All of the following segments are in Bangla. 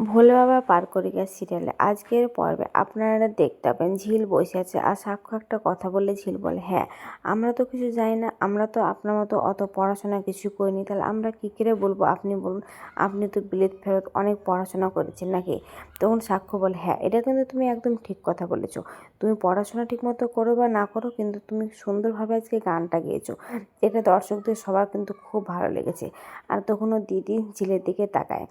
ভোলে বাবা পার করে গেছে সিরিয়ালে। আজকের পর্বে আপনারা দেখতে পাবেন, ঝিল বসে আছে। আর সাক্ষ্য একটা কথা বলে ঝিল বলে হ্যাঁ আমরা তো কিছু জানি না, আমরা তো আপনার মতো অত পড়াশোনা কিছু করিনি। তাহলে আমরা কী করে বলব? আপনি বলুন, আপনি তো বিলেত ফেরত অনেক পড়াশোনা করেছেন নাকি? তখন সাক্ষ্য বলে হ্যাঁ এটা কিন্তু তুমি একদম ঠিক কথা বলেছ। তুমি পড়াশোনা ঠিক মতো করো বা না করো, কিন্তু তুমি সুন্দরভাবে আজকে গানটা গেয়েছো। এটা দর্শকদের সবার কিন্তু খুব ভালো লেগেছে। আর তখনও দিদি ঝিলের দিকে তাকায়।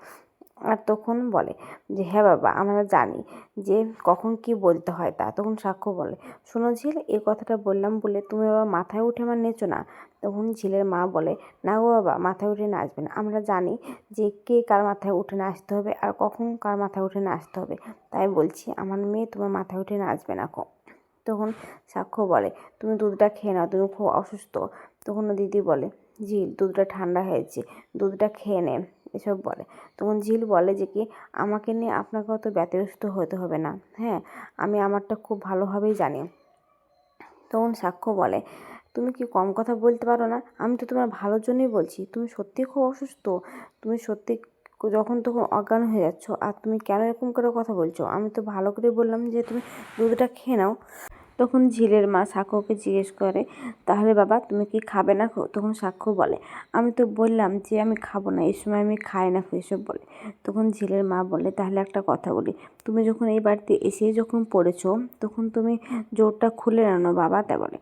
আর তখন বলে যে হ্যাঁ বাবা, আমরা জানি যে কখন কি বলতে হয় তা। তখন সাক্ষ্য বলে, শোনো ঝিল এই কথাটা বললাম বলে তুমি বাবা মাথায় উঠে আমার নেচো না। তখন ঝিলের মা বলে, না গো বাবা, মাথায় উঠে নাচবে না। আমরা জানি যে কে কার মাথায় উঠে নাচতে হবে আর কখন কার মাথায় উঠে নাচতে হবে। তাই বলছি, আমার মেয়ে তোমার মাথায় উঠে নাচবে না কো। তখন সাক্ষ্য বলে, তুমি দুধটা খেয়ে নাও, তুমি খুব অসুস্থ। তখন দিদি বলে, ঝিল, দুধটা ঠান্ডা হয়েছে, দুধটা খেয়ে নে। এসব বলে। তখন ঝিল বলে যে কি, আমাকে নিয়ে আপনাকে অত ব্যতিব্যস্ত হতে হবে না। হ্যাঁ আমি আমারটা খুব ভালোভাবেই জানি। তখন সাক্ষ্য বলে, তুমি কি কম কথা বলতে পারো না? আমি তো তোমার ভালোর জন্যই বলছি। তুমি সত্যি খুব অসুস্থ। তুমি সত্যি যখন তখন অজ্ঞান হয়ে যাচ্ছ। আর তুমি কেন এরকম করে কথা বলছো? আমি তো ভালো করে বললাম যে তুমি দুধটা খেয়ে নাও। তখন ঝিলের মা সাক্ষ্যকে জিজ্ঞেস করে, তাহলে বাবা, তুমি কি খাবে না? তখন সাক্ষ্য বলে, আমি তো বললাম যে আমি খাব না, এই সময় আমি খাই না, এসব বলে। তখন ঝিলের মা বলে, তাহলে একটা কথা বলি, তুমি যখন এই বাড়িতে এসে যখন পড়েছো, তখন তুমি জোরটা খুলে আনো বাবা? তা বলে।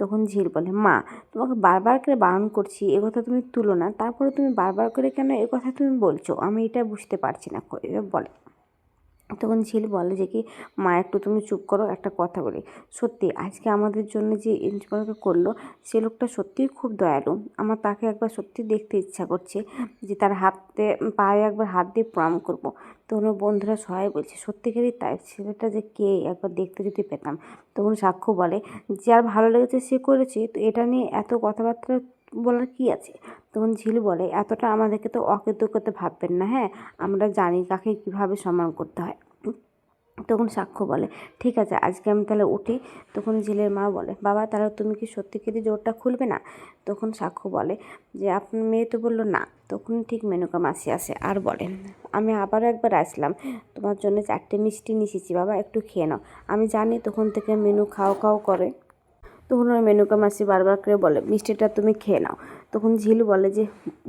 তখন ঝিল বলে, মা, তোমাকে বারবার করে বারণ করছি, এ কথা তুমি তুলো না, তারপরে তুমি বারবার করে কেন এ কথা তুমি বলছো? আমি এটা বুঝতে পারছি না বলে। তখন ঝিল বলে যে কি, মা, একটু তুমি চুপ করো, একটা কথা বলি। সত্যি, আজকে আমাদের জন্য যে ইন্টারভিউটা করল, সে লোকটা সত্যিই খুব দয়ালু। আমার তাকে একবার সত্যি দেখতে ইচ্ছা করছে যে তার হাতে, পায়ে একবার হাত দিয়ে প্রণাম করব। তখন বন্ধুরা সবাই বলছে, সত্যিকারই তাই, ছেলেটা যে কে? একবার দেখতে যদি পেতাম। তখন সাক্ষ্য বলে যার ভালো লেগেছে সে করেছে, তো এটা নিয়ে এত কথাবার্তা বলার কি আছে? তখন ঝিল বলে, এতটা আমাদেরকে তো অকৃতজ্ঞতা ভাববেন না হ্যাঁ? আমরা জানি কাকে কীভাবে সম্মান করতে হয়। তখন সাক্ষ্য বলে, ঠিক আছে, আজকে আমি তাহলে উঠি। তখন ঝিলের মা বলে, বাবা, তাহলে তুমি কি সত্যি সত্যিকারই জোরটা খুলবে না? তখন সাক্ষ্য বলে, যে আপনার মেয়ে তো বলল না। তখন ঠিক মেনুকা মাসি আসে আর বলেন আমি আবারও একবার আসলাম, তোমার জন্য চারটে মিষ্টি এসেছি, বাবা, একটু খেয়ে নাও। আমি জানি তখন থেকে মেনু খাও খাও করে। তখন ওই মেনুকা মাসি বারবার করে বলে, মিষ্টিটা তুমি খেয়ে নাও। তখন ঝিল বলে যে,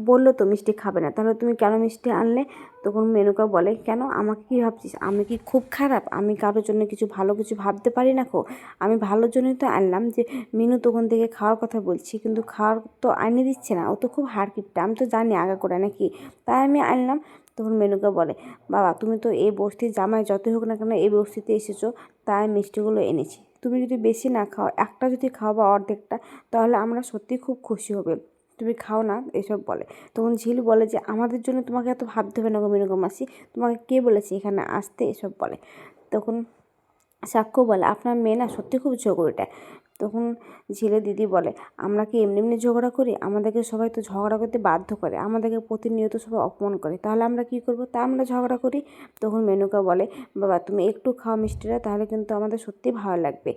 বলল তো মিষ্টি খাবে না। তাহলে তুমি কেন মিষ্টি আনলে? তখন মেনুকা বলে, কেন? আমাকে কি ভাবছিস? আমি কি খুব খারাপ? আমি কারোর জন্য কিছু ভালো কিছু ভাবতে পারি না কো আমি ভালোর জন্যই তো আনলাম যে, মিনু তখন থেকে খাওয়ার কথা বলছি, কিন্তু খাওয়ার তো আনে দিচ্ছে না। ও তো খুব হাড় কিপটা আমি তো জানি আগা করে নাকি। তাই আমি আনলাম। তখন মেনুকা বলে, বাবা, তুমি তো এই বস্তির জামায় যতই হোক না কেন এই বস্তিতে এসেছ, তাই মিষ্টিগুলো এনেছি। তুমি যদি বেশি না খাও, একটা যদি খাও বা অর্ধেকটা, তাহলে আমরা সত্যি খুব খুশি হবে। তুমি খাও না, এসব বলে। তখন ঝিল বলে যে, আমাদের জন্য তোমাকে এত ভাবতে হবে না গো মেনুগো মাসি। তোমাকে কে বলেছে এখানে আসতে? এসব বলে। তখন সাক্ষ্য বলে, আপনার মেয়ে না সত্যি খুব ঝগড়াটা তখন ঝিলে দিদি বলে, আমরা কি এমনি এমনি ঝগড়া করি? আমাদেরকে সবাই তো ঝগড়া করতে বাধ্য করে, আমাদেরকে প্রতিনিয়ত সবাই অপমান করে। তাহলে আমরা কি করব? তা আমরা ঝগড়া করি। তখন মেনুকা বলে, বাবা, তুমি একটু খাও মিষ্টিটা, তাহলে কিন্তু আমাদের সত্যি ভালো লাগবে।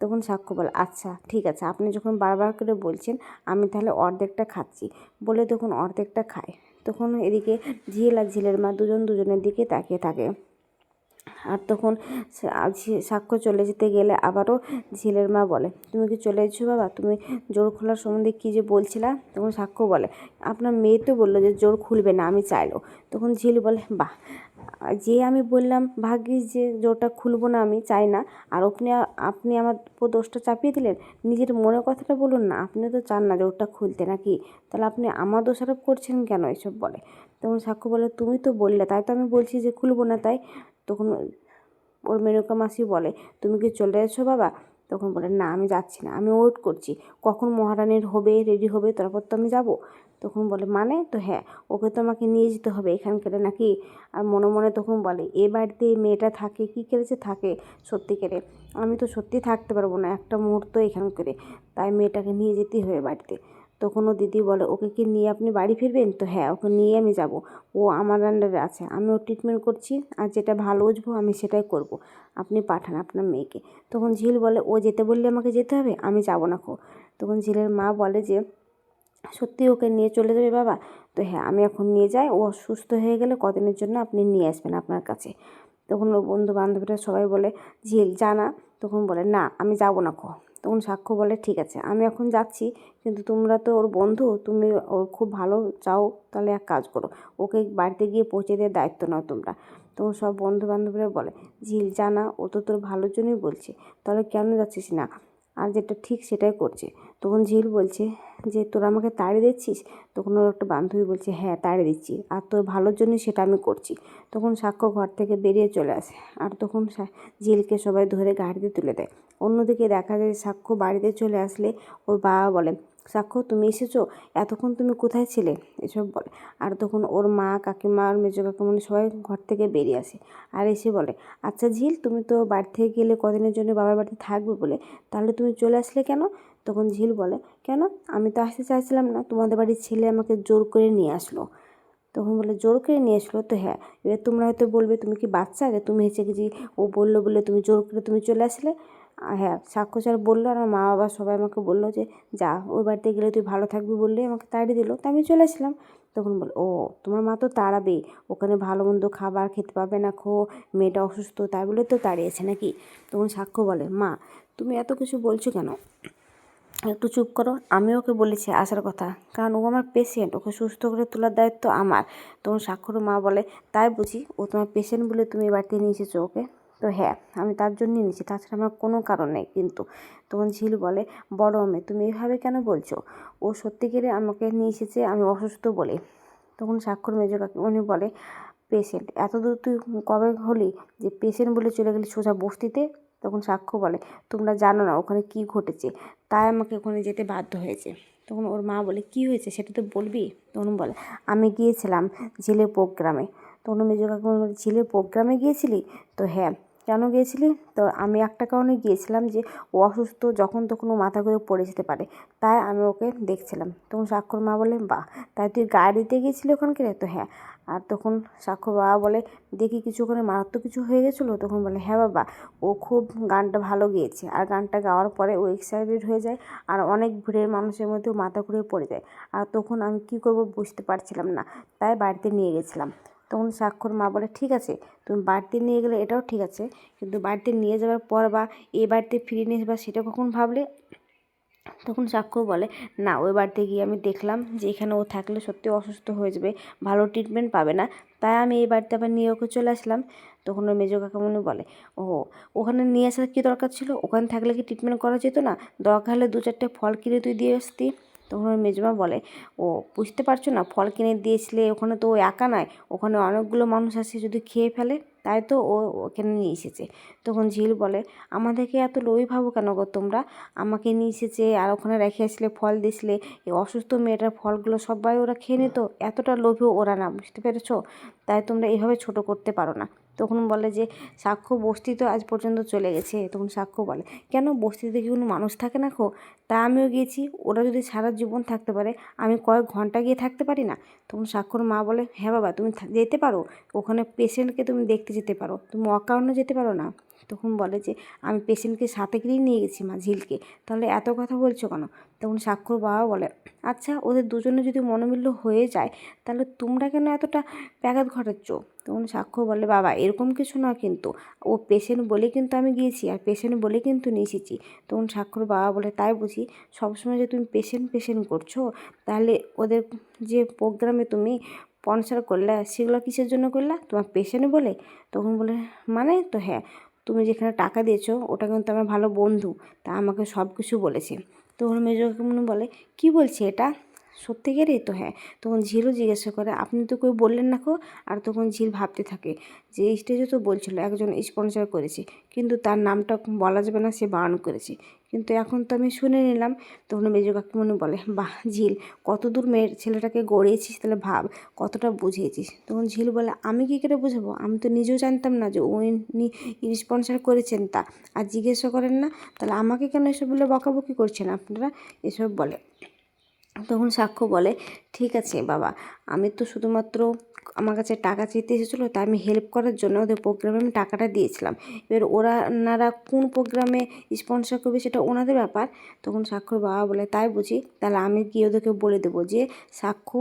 তখন সাক্ষ্য বলে আচ্ছা ঠিক আছে, আপনি যখন বারবার করে বলছেন, আমি তাহলে অর্ধেকটা খাচ্ছি। বলে তখন অর্ধেকটা খায়। তখন এদিকে ঝিল আর ঝিলের মা দুজন দুজনের দিকে তাকিয়ে থাকে। আর তখন সাক্ষ্য চলে যেতে গেলে আবারও ঝিলের মা বলে, তুমি কি চলে এসেছ বাবা? তুমি জোর খোলার সম্বন্ধে কী যে বলছিলা? তখন সাক্ষ্য বলে, আপনার মেয়ে তো বলল যে জোর খুলবে না, আমি চাইলো। তখন ঝিল বলে, বাহ, যে আমি বললাম ভাগ্যিস যে জোরটা খুলবো না, আমি চাই না। আর আপনি আপনি আমার উপর দোষটা চাপিয়ে দিলেন? নিজের মনের কথাটা বলুন না, আপনি তো চান না জোরটা খুলতে নাকি? তাহলে আপনি আমার দোষারোপ করছেন কেন? এসব বলে। তখন সাক্ষ্য বলে, তুমি তো বললে, তাই তো আমি বলছি যে খুলবো না তাই? তখন ওর মেনকা মাসি বলে, তুমি কি চলে এসো বাবা? তখন বলে, না, আমি যাচ্ছি না, আমি ওয়েট করছি। কখন মহারানীর হবে রেডি হবে, তারপর তো আমি যাব? তখন বলে মানে? তো হ্যাঁ ওকে তো আমাকে নিয়ে যেতে হবে এখানকারে নাকি? আর মনে মনে তখন বলে, এ বাড়িতে মেয়েটা থাকে, কী করেছে থাকে সত্যি করে আমি তো সত্যি থাকতে পারব না, একটা মুহূর্ত এখানকারে। তাই মেয়েটাকে নিয়ে যেতেই হবে বাড়িতে। তখন ও দিদি বলে, ওকে কি নিয়ে আপনি বাড়ি ফিরবেন? তো হ্যাঁ ওকে নিয়ে আমি যাব। ও আমার আন্ডারে আছে। আমি ওর ট্রিটমেন্ট করছি। আর যেটা ভালো বুঝব, আমি সেটাই করব। আপনি পাঠান আপনার মেয়েকে। তখন ঝিল বলে, ও যেতে বললে আমাকে যেতে হবে? আমি যাব না খো। তখন ঝিলের মা বলে যে, সত্যি ওকে নিয়ে চলে যাবে বাবা? তো হ্যাঁ আমি এখন নিয়ে যাই। ও সুস্থ হয়ে গেলে কদিনের জন্য আপনি নিয়ে আসবেন আপনার কাছে। তখন ওর বন্ধু বান্ধবীরা সবাই বলে, ঝিল জানা তখন বলে, না, আমি যাব না কো তখন সাক্ষ্য বলে, ঠিক আছে, আমি এখন যাচ্ছি, কিন্তু তোমরা তো ওর বন্ধু, তুমি ওর খুব ভালো চাও, তাহলে এক কাজ করো, ওকে বাড়িতে গিয়ে পৌঁছে দেওয়ার দায়িত্ব নাও তোমরা। তখন সব বন্ধু বান্ধবরা বলে, ঝিল জানা, ও তো তোর ভালোর জন্যই বলছে, তাহলে কেন যাচ্ছিস না? আর যেটা ঠিক সেটাই করছে। তখন ঝিল বলছে যে, তোর আমাকে তাড়িয়ে দিচ্ছিস? তখন ওর একটা বান্ধবী বলছে হ্যাঁ তাড়িয়ে দিচ্ছি। আর তোর ভালোর জন্যই সেটা আমি করছি। তখন সাক্ষ্য ঘর থেকে বেরিয়ে চলে আসে। আর তখন ঝিলকে সবাই ধরে গাড়িতে তুলে দেয়। অন্যদিকে দেখা যায় সাক্ষ্য বাড়িতে চলে আসলে ওর বাবা বলে সাক্ষ্য তুমি এসেছ, এতক্ষণ তুমি কোথায় ছিলে? এসব বলে। আর তখন ওর মা, কাকিমা আর মেজো কাকিমা সবাই ঘর থেকে বেরিয়ে আসে। আর এসে বলে আচ্ছা ঝিল, তুমি তো বাড়ি থেকে গেলে কদিনের জন্য বাবার বাড়িতে থাকবে বলে, তাহলে তুমি চলে আসলে কেন? তখন ঝিল বলে, কেন? আমি তো আসতে চাইছিলাম না, তোমাদের বাড়ির ছেলে আমাকে জোর করে নিয়ে আসলো। তখন বলে, জোর করে নিয়ে আসলো? তো হ্যাঁ এবার তোমরা হয়তো বলবে, তুমি কি বাচ্চা? যে, তুমি কি যে ও বলল বলে, তুমি জোর করে তুমি চলে আসলে। হ্যাঁ স্যার বলল আর আমার মা বাবা সবাই আমাকে বলল যে, যা, ওই বাড়িতে গেলে তুই ভালো থাকবি বললে আমাকে তাড়িয়ে দিল। তা আমি চলে আসলাম। তখন বলে, ও, তোমার মা তো তাড়াবেই ওখানে ভালো মন্দ খাবার খেতে পাবে না খো, মেয়েটা অসুস্থ, তাই বলে তো তাড়িয়েছে নাকি? তখন সাক্ষ্য বলে, মা, তুমি এত কিছু বলছো কেন? একটু চুপ করো, আমি ওকে বলেছি আসার কথা, কারণ ও আমার পেশেন্ট ওকে সুস্থ করে তোলার দায়িত্ব আমার। তখন সাক্ষর মা বলে, তাই বুঝি ও তোমার পেশেন্ট বলে তুমি বাড়িতে নিয়ে এসেছ ওকে? তো হ্যাঁ আমি তার জন্যই নিয়েছি তাছাড়া আমার কোনো কারণ নেই। কিন্তু তখন ঝিল বলে, বড় মেয়ে, তুমি এইভাবে কেন বলছো? ও সত্যিকারে আমাকে নিয়ে এসেছে, আমি অসুস্থ বলে। তখন স্বাক্ষর মেজো কাকি, উনি বলে, পেশেন্ট, এত দূর তুই কবে হলি যে পেশেন্ট বলে চলে গেলি সোজা বস্তিতে? তখন সাক্ষ্য বলে, তোমরা জানো না ওখানে কি ঘটেছে, তাই আমাকে ওখানে যেতে বাধ্য হয়েছে। তখন ওর মা বলে, কি হয়েছে, সেটা তো বলবি? তখন বলে, আমি গিয়েছিলাম ঝিলে প্রোগ্রামে। তখন মেজো কাকিমা বলে ঝিলে প্রোগ্রামে গিয়েছিলি? তো হ্যাঁ কেন গিয়েছিলি? তো আমি একটা কারণে গিয়েছিলাম যে ও অসুস্থ যখন তখন ও মাথা ঘুরে পড়ে যেতে পারে। তাই আমি ওকে দেখছিলাম। তখন সাক্ষর মা বলে, বাহ, তাই তুই গাড়িতে গিয়েছিলি ওখানকে তো হ্যাঁ। আর তখন সাক্ষর বাবা বলে, দেখি কিছু ওখানে মারাত্মক কিছু হয়ে গেছিল? তখন বলে হ্যাঁ বাবা, ও খুব গানটা ভালো গেয়েছে। আর গানটা গাওয়ার পরে ও এক্সাইটেড হয়ে যায় আর অনেক ভিড়ের মানুষের মধ্যে মাথা ঘুরে পড়ে যায়। আর তখন আমি কী করব বুঝতে পারছিলাম না। তাই বাড়িতে নিয়ে গেছিলাম। তখন সাক্ষর মা বলে, ঠিক আছে, তুমি বাড়িতে নিয়ে গেলে এটাও ঠিক আছে, কিন্তু বাড়িতে নিয়ে যাওয়ার পর বা এই বাড়িতে ফিরিয়ে নিয়ে আসবা সেটা কখন ভাবলে? তখন সাক্ষ্য বলে, না, ওই বাড়িতে গিয়ে আমি দেখলাম যে এখানে ও থাকলে সত্যি অসুস্থ হয়ে যাবে, ভালো ট্রিটমেন্ট পাবে না। তাই আমি এই বাড়িতে আবার নিয়ে ওকে চলে আসলাম। তখন ওই মেজো কাকামণি বলে ও ওখানে নিয়ে আসার কী দরকার ছিল? ওখানে থাকলে কি ট্রিটমেন্ট করা যেত না? দরকার হলে দু চারটে ফল কিনে তুই দিয়ে আসতি। তখন ওই মেজমা বলে, ও, বুঝতে পারছ না, ফল কিনে দিয়েছিলে, ওখানে তো ও একা নয়, ওখানে অনেকগুলো মানুষ আছে যদি খেয়ে ফেলে, তাই তো ও ওখানে নিয়ে এসেছে। তখন ঝিল বলে, আমাদেরকে এত লোভী ভাবো কেন গো তোমরা? আমাকে নিয়ে এসেছে আর ওখানে রেখে আসলে, ফল দিয়েছিলে এই অসুস্থ মেয়েটার ফলগুলো সবাই ওরা খেয়ে নিত, এতটা লোভী ওরা না, বুঝতে পেরেছ? তাই তোমরা এভাবে ছোট করতে পারো না। তখন বলে যে, সাক্ষ্য বস্তি তো আজ পর্যন্ত চলে গেছে। তখন সাক্ষ্য বলে, কেন বস্তিতে কি কোনো মানুষ থাকে না খো? তা আমিও গিয়েছি। ওরা যদি সারা জীবন থাকতে পারে, আমি কয়েক ঘণ্টা গিয়ে থাকতে পারি না? তখন সাক্ষর মা বলে হ্যাঁ বাবা, তুমি যেতে পারো। ওখানে পেশেন্টকে তুমি দেখতে যেতে পারো। তুমি অকারণে যেতে পারো না। তখন বলে যে, আমি পেশেন্টকে সাথে করেই নিয়ে গেছি মা ঝিলকে। তাহলে এত কথা বলছো কেন? তখন সাক্ষর বাবা বলে আচ্ছা ওদের দুজনে যদি মনোমিল্য হয়ে যায়, তাহলে তোমরা কেন এতটা ব্যাঘাত ঘটাচ্ছ? তখন সাক্ষ্য বলে, বাবা, এরকম কিছু না কিন্তু। ও পেশেন্ট বলে কিন্তু আমি গিয়েছি আর পেশেন্ট বলে কিন্তু নিয়ে এসেছি। তখন সাক্ষর বাবা বলে, তাই বুঝি সবসময় যে তুমি পেশেন্ট পেশেন্ট করছ, তাহলে ওদের যে প্রোগ্রামে তুমি স্পন্সার করলে, সেগুলো কিসের জন্য করলা? তোমার পেশেন্ট বলে? তখন বলে মানে? তো হ্যাঁ তুমি যেখানে টাকা দিয়েছ, ওটা কিন্তু আমার ভালো বন্ধু, তা আমাকে সব কিছু বলেছে। তো মেজো কাকিমণি বলে, কি বলছে এটা? সত্যিকারই তো হ্যাঁ। তখন ঝিলও জিজ্ঞাসা করে, আপনি তো কেউ বললেন না কো আর তখন ঝিল ভাবতে থাকে যে স্টেজে তো বলছিল, একজন স্পন্সর করেছে। কিন্তু তার নামটা বলা যাবে না, সে বারণ করেছে। কিন্তু এখন তো আমি শুনে নিলাম। তখন মেজো কাকিমণি বলে, বাহ, ঝিল, কত দূর মেয়ের ছেলেটাকে গড়িয়েছিস, তাহলে ভাব, কতটা বুঝিয়েছিস? তখন ঝিল বলে, আমি কী করে বুঝাবো? আমি তো নিজেও জানতাম না যে উনি স্পন্সর করেছেন তা। আর জিজ্ঞাসা করেন না, তাহলে আমাকে কেন এসব বলে বকাবকি করছেন আপনারা? এসব বলে। তখন সাক্ষ্য বলে, ঠিক আছে বাবা, আমি তো শুধুমাত্র আমার কাছে টাকা চেতে এসেছিল, তাই আমি হেল্প করার জন্য ওদের প্রোগ্রামে আমি টাকাটা দিয়েছিলাম। এবার ওরা ওনারা কোন প্রোগ্রামে স্পন্সর করবে সেটা ওনাদের ব্যাপার। তখন সাক্ষর বাবা বলে, তাই বুঝি, তাহলে আমি গিয়ে ওদেরকে বলে দেবো যে সাক্ষ্য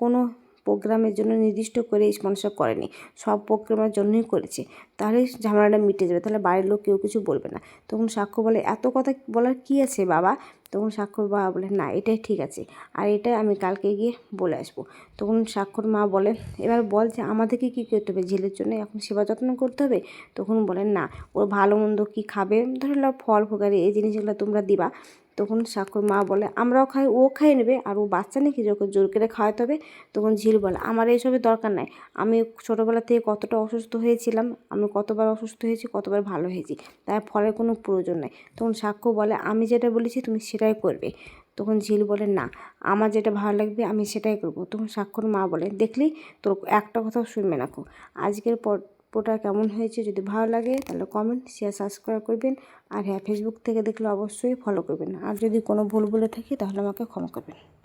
কোনো প্রোগ্রামের জন্য নির্দিষ্ট করে স্পন্সর করেনি। সব প্রোগ্রামের জন্যই করেছে। তাহলে ঝামেলাটা মিটে যাবে। তাহলে বাড়ির লোক কেউ কিছু বলবে না। তখন সাক্ষ্য বলে, এত কথা বলার কী আছে বাবা? তখন সাক্ষর বাবা বলে, না, এটাই ঠিক আছে। আর এটাই আমি কালকে গিয়ে বলে আসব। তখন সাক্ষর মা বলে, এবার বল যে আমাদেরকে কী করতে হবে? ঝিলের জন্য এখন সেবা যত্ন করতে হবে? তখন বলেন না ওর ভালো মন্দ কী খাবে? ধরে ফল ফোকারি এই জিনিসগুলো তোমরা দিবা। তখন সাক্ষর মা বলে, আমরাও খাই, ও খাই নেবে আর ও বাচ্চা নাকি যখন জোর করে খাওয়াতে হবে? তখন ঝিল বলে, আমার এইসবের দরকার নাই। আমি ছোটোবেলা থেকে কতটা অসুস্থ হয়েছিলাম, আমি কতবার অসুস্থ হয়েছি, কতবার ভালো হয়েছি তাই ফলের কোনো প্রয়োজন নেই। তখন সাক্ষ্য বলে, আমি যেটা বলেছি তুমি সেটাই করবে। তখন ঝিল বলে, না, আমার যেটা ভালো লাগবে আমি সেটাই করব। তখন সাক্ষর মা বলে, দেখলি, তোর একটা কথাও শুনবে না খুব আজকের পর্বটা কেমন হয়েছে যদি ভালো লাগে, তাহলে কমেন্ট শেয়ার সাবস্ক্রাইব করবেন। আর হ্যাঁ ফেসবুক থেকে দেখলে অবশ্যই ফলো করবেন। আর যদি কোনো ভুল বলে থাকি, তাহলে আমাকে ক্ষমা করবেন।